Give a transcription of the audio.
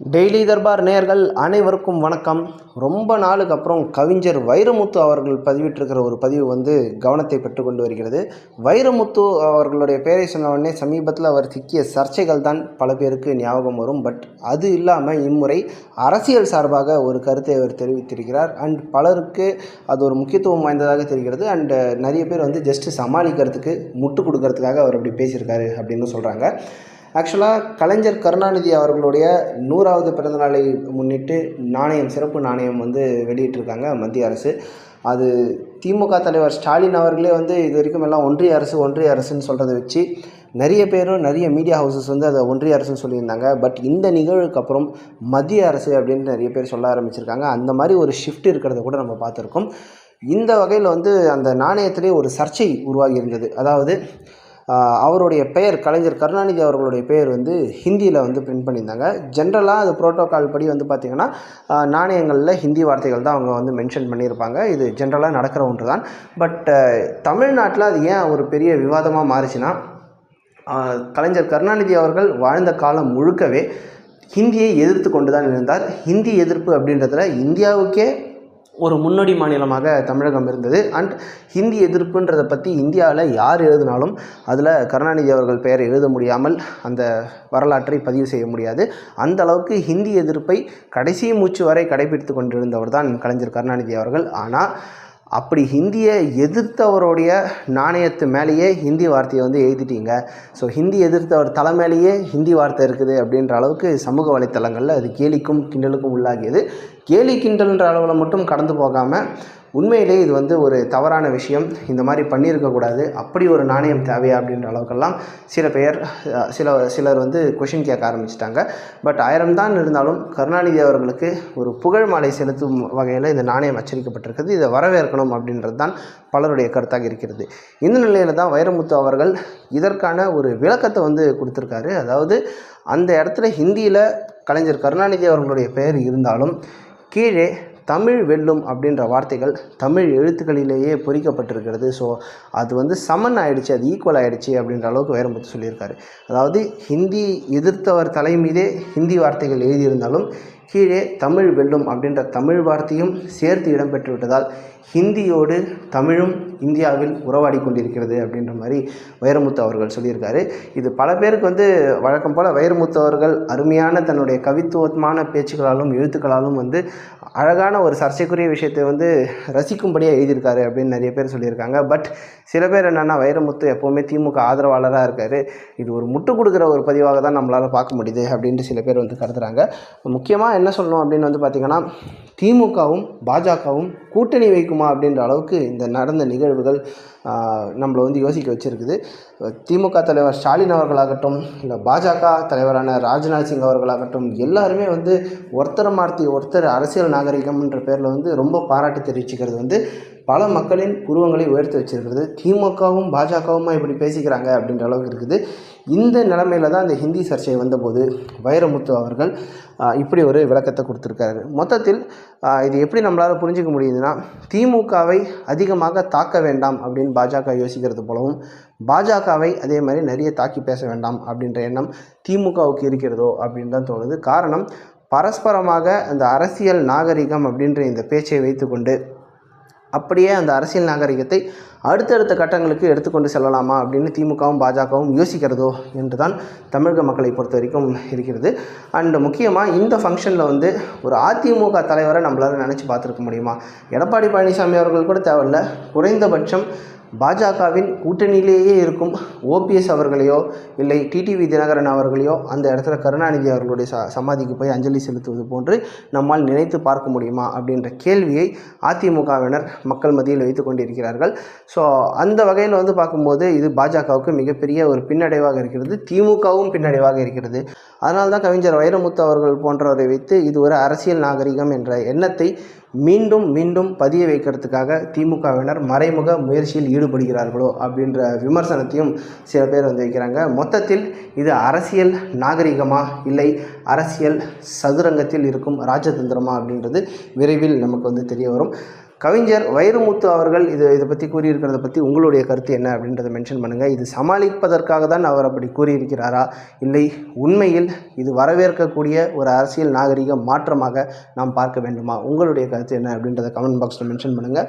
Daily Darbar நேயர்கள் அனைவருக்கும் வணக்கம். ரொம்ப நாளுக்கு அப்புறம் கவிஞர் வைரமுத்து அவர்கள் பதிவிட்டிருக்கிற ஒரு பதிவு வந்து கவனத்தை பெற்றுக்கொண்டு வருகிறது. வைரமுத்து அவர்களுடைய பெயரை சொன்ன சமீபத்தில் அவர் சிக்கிய சர்ச்சைகள் தான் பல பேருக்கு ஞாபகம் வரும். பட் அது இல்லாமல் இம்முறை அரசியல் சார்பாக ஒரு கருத்தை அவர் தெரிவித்திருக்கிறார். அண்ட் பலருக்கு அது ஒரு முக்கியத்துவம் வாய்ந்ததாக தெரிகிறது. அண்ட் நிறைய பேர் வந்து ஜஸ்ட்டு சமாளிக்கிறதுக்கு முட்டு கொடுக்கறதுக்காக அவர் அப்படி பேசியிருக்காரு அப்படின்னு சொல்கிறாங்க ஆக்சுவலாக கலைஞர் கருணாநிதி அவர்களுடைய நூறாவது பிறந்தநாளை முன்னிட்டு நாணயம் சிறப்பு நாணயம் வந்து வெளியிட்டிருக்காங்க மத்திய அரசு. அது திமுக தலைவர் ஸ்டாலின் அவர்களே வந்து இது வரைக்கும் எல்லாம் ஒன்றிய அரசு ஒன்றிய அரசுன்னு சொல்கிறத வச்சு நிறைய பேரும் நிறைய மீடியா ஹவுசஸ் வந்து அதை ஒன்றிய அரசுன்னு சொல்லியிருந்தாங்க. பட் இந்த நிகழ்வுக்கு அப்புறம் மத்திய அரசு அப்படின்னு நிறைய பேர் சொல்ல ஆரம்பிச்சிருக்காங்க. அந்த மாதிரி ஒரு ஷிஃப்ட் இருக்கிறத கூட நம்ம பார்த்துருக்கோம். இந்த வகையில் வந்து அந்த நாணயத்திலே ஒரு சர்ச்சை உருவாகி இருந்தது. அதாவது அவருடைய பெயர் கலைஞர் கருணாநிதி அவர்களுடைய பெயர் வந்து ஹிந்தியில் வந்து பிரிண்ட் பண்ணியிருந்தாங்க. ஜென்ரலாக அது ப்ரோட்டோக்கால் படி வந்து பார்த்திங்கன்னா நாணயங்களில் ஹிந்தி வார்த்தைகள் தான் அவங்க வந்து மென்ஷன் பண்ணியிருப்பாங்க. இது ஜென்ரலாக நடக்கிற ஒன்று தான் பட் தமிழ்நாட்டில் அது ஏன் ஒரு பெரிய விவாதமாக மாறுச்சுன்னா கலைஞர் கருணாநிதி அவர்கள் வாழ்ந்த காலம் முழுக்கவே ஹிந்தியை எதிர்த்து கொண்டு தான் இருந்தார். ஹிந்தி எதிர்ப்பு அப்படின்றதுல இந்தியாவுக்கே ஒரு முன்னோடி மாநிலமாக தமிழகம் இருந்தது. அண்ட் ஹிந்தி எதிர்ப்புன்றதை பற்றி இந்தியாவில் யார் எழுதினாலும் அதில் கருணாநிதி அவர்கள் பெயரை எழுத முடியாமல் அந்த வரலாற்றை பதிவு செய்ய முடியாது. அந்த அளவுக்கு ஹிந்தி எதிர்ப்பை கடைசி மூச்சு வரை கடைபிடித்து கொண்டிருந்தவர் தான் கலைஞர் கருணாநிதி அவர்கள். ஆனால் அப்படி ஹிந்தியை எதிர்த்தவருடைய நாணயத்து மேலேயே ஹிந்தி வார்த்தையை வந்து எழுதிட்டீங்க. ஸோ ஹிந்தி எதிர்த்தவர் தலை மேலேயே ஹிந்தி வார்த்தை இருக்குது அப்படின்ற அளவுக்கு சமூக வலைத்தளங்களில் அது கேலிக்கும் கிண்டலுக்கும் உள்ளாகியது. கேலி கிண்டல்ன்ற அளவில் மட்டும் கடந்து போகாமல் உண்மையிலே இது வந்து ஒரு தவறான விஷயம். இந்த மாதிரி பண்ணியிருக்கக்கூடாது அப்படி ஒரு நாணயம் தேவையா அப்படின்ற அளவுக்கெல்லாம் சில பேர் சில சிலர் வந்து கொஷின் கேட்க ஆரம்பிச்சிட்டாங்க. பட் ஆயிரம் தான் இருந்தாலும் கருணாநிதி அவர்களுக்கு ஒரு புகழ் மாலை செலுத்தும் வகையில் இந்த நாணயம் அச்சடிக்கப்பட்டிருக்கிறது. இதை வரவேற்கணும் அப்படின்றது தான் பலருடைய கருத்தாக இருக்கிறது. இந்த நிலையில் தான் வைரமுத்து அவர்கள் இதற்கான ஒரு விளக்கத்தை வந்து கொடுத்துருக்காரு. அதாவது அந்த இடத்துல ஹிந்தியில் கலைஞர் கருணாநிதி அவர்களுடைய பெயர் இருந்தாலும் கீழே தமிழ் வெல்லும் அப்படின்ற வார்த்தைகள் தமிழ் எழுத்துக்களிலேயே பொறிக்கப்பட்டிருக்கிறது. ஸோ அது வந்து சமன் ஆகிடுச்சு அது ஈக்குவல் ஆகிடுச்சு அப்படின்ற அளவுக்கு வைரமுத்து சொல்லியிருக்காரு. அதாவது ஹிந்தி எதிர்த்தவர் தலை மீதே ஹிந்தி வார்த்தைகள் எழுதியிருந்தாலும் கீழே தமிழ் வெல்லும் அப்படின்ற தமிழ் வார்த்தையும் சேர்த்து இடம்பெற்று விட்டதால் ஹிந்தியோடு தமிழும் இந்தியாவில் உறவாடி கொண்டிருக்கிறது அப்படின்ற மாதிரி வைரமுத்து அவர்கள் சொல்லியிருக்காரு. இது பல பேருக்கு வந்து வழக்கம் போல் வைரமுத்து அவர்கள் அருமையான தன்னுடைய கவித்துவமான பேச்சுக்களாலும் எழுத்துக்களாலும் வந்து அழகான ஒரு சர்ச்சைக்குரிய விஷயத்தை வந்து ரசிக்கும்படியாக எழுதியிருக்காரு அப்படின்னு நிறைய பேர் சொல்லியிருக்காங்க. பட் சில பேர் என்னென்னா வைரமுத்து எப்போவுமே திமுக ஆதரவாளராக இருக்கார். இது ஒரு முட்டு கொடுக்குற ஒரு பதிவாக தான் நம்மளால் பார்க்க முடியுது அப்படின்ட்டு சில பேர் வந்து கருதுகிறாங்க முக்கியமாக என்ன சொல்லணும் அப்படின்னு வந்து பார்த்திங்கன்னா திமுகவும் பாஜகவும் கூட்டணி வைக்குமா அப்படின்ற அளவுக்கு இந்த நடந்த நிகழ்வுகள் நம்மளை வந்து யோசிக்க வச்சுருக்குது. திமுக தலைவர் ஸ்டாலின் அவர்களாகட்டும் இல்லை பாஜக தலைவரான ராஜ்நாத் சிங் அவர்களாகட்டும் எல்லாருமே வந்து ஒருத்தரை மாற்றி ஒருத்தர் அரசியல் நாகரிகம்ன்ற பேரில் வந்து ரொம்ப பாராட்டு தெரிவிச்சுக்கிறது வந்து பல மக்களின் புருவங்களை உயர்த்தி வச்சிருக்கிறது. திமுகவும் பாஜகவுமா இப்படி பேசிக்கிறாங்க அப்படின்ற அளவுக்கு இருக்குது. இந்த நிலமையில தான் இந்த ஹிந்தி சர்ச்சை வந்தபோது வைரமுத்து அவர்கள் இப்படி ஒரு விளக்கத்தை கொடுத்துருக்காரு. மொத்தத்தில் இது எப்படி நம்மளால் புரிஞ்சுக்க முடியுதுன்னா திமுகவை அதிகமாக தாக்க வேண்டாம் அப்படின்னு பாஜக யோசிக்கிறது போலவும் பாஜகவை அதே மாதிரி நிறைய தாக்கி பேச வேண்டாம் அப்படின்ற எண்ணம் திமுகவுக்கு இருக்கிறதோ அப்படின்னு தான் தோணுது. காரணம் பரஸ்பரமாக அந்த அரசியல் நாகரிகம் அப்படின்ற இந்த பேச்சை வைத்துக்கொண்டு அப்படியே அந்த அரசியல் நாகரிகத்தை அடுத்தடுத்த கட்டங்களுக்கு எடுத்துக்கொண்டு செல்லலாமா அப்படின்னு திமுகவும் பாஜகவும் யோசிக்கிறதோ என்று தான் தமிழக மக்களை பொறுத்த வரைக்கும் இருக்கிறது. அண்ட் முக்கியமாக இந்த ஃபங்க்ஷனில் வந்து ஒரு அதிமுக தலைவரை நம்மளால் நினச்சி பார்த்துருக்க முடியுமா? எடப்பாடி பழனிசாமி அவர்கள் கூட தேவையில்ல. குறைந்தபட்சம் பாஜகவின் கூட்டணியிலேயே இருக்கும் ஓபிஎஸ் அவர்களையோ இல்லை டிடிவி தினகரன் அவர்களையோ அந்த இடத்துல கருணாநிதி அவர்களுடைய ச சமாதிக்கு போய் அஞ்சலி செலுத்துவது போன்று நம்மால் நினைத்து பார்க்க முடியுமா அப்படின்ற கேள்வியை அதிமுகவினர் மக்கள் மத்தியில் வைத்து கொண்டிருக்கிறார்கள். ஸோ அந்த வகையில் வந்து பார்க்கும்போது இது பாஜகவுக்கு மிகப்பெரிய ஒரு பின்னடைவாக இருக்கிறது. திமுகவும் பின்னடைவாக இருக்கிறது. அதனால தான் கவிஞர் வைரமுத்து அவர்கள் போன்றவரை வைத்து இது ஒரு அரசியல் நாகரிகம் என்ற எண்ணத்தை மீண்டும் மீண்டும் பதிய வைக்கிறதுக்காக திமுகவினர் மறைமுக முயற்சியில் ஈடுபடுகிறார்களோ அப்படின்ற விமர்சனத்தையும் சில பேர் வந்து வைக்கிறாங்க மொத்தத்தில் இது அரசியல் நாகரிகமா இல்லை அரசியல் சதுரங்கத்தில் இருக்கும் ராஜதந்திரமா அப்படின்றது விரைவில் நமக்கு வந்து தெரிய வரும். கவிஞர் வைரமுத்து அவர்கள் இது இதை பற்றி கூறியிருக்கிறத பற்றி உங்களுடைய கருத்து என்ன அப்படின்றத மென்ஷன் பண்ணுங்கள் இது சமாளிப்பதற்காக தான் அவர் அப்படி கூறியிருக்கிறாரா? இல்லை உண்மையில் இது வரவேற்கக்கூடிய ஒரு அரசியல் நாகரிக மாற்றமாக நாம் பார்க்க வேண்டுமா? உங்களுடைய கருத்து என்ன அப்படின்றத கமெண்ட் பாக்ஸில் மென்ஷன் பண்ணுங்கள்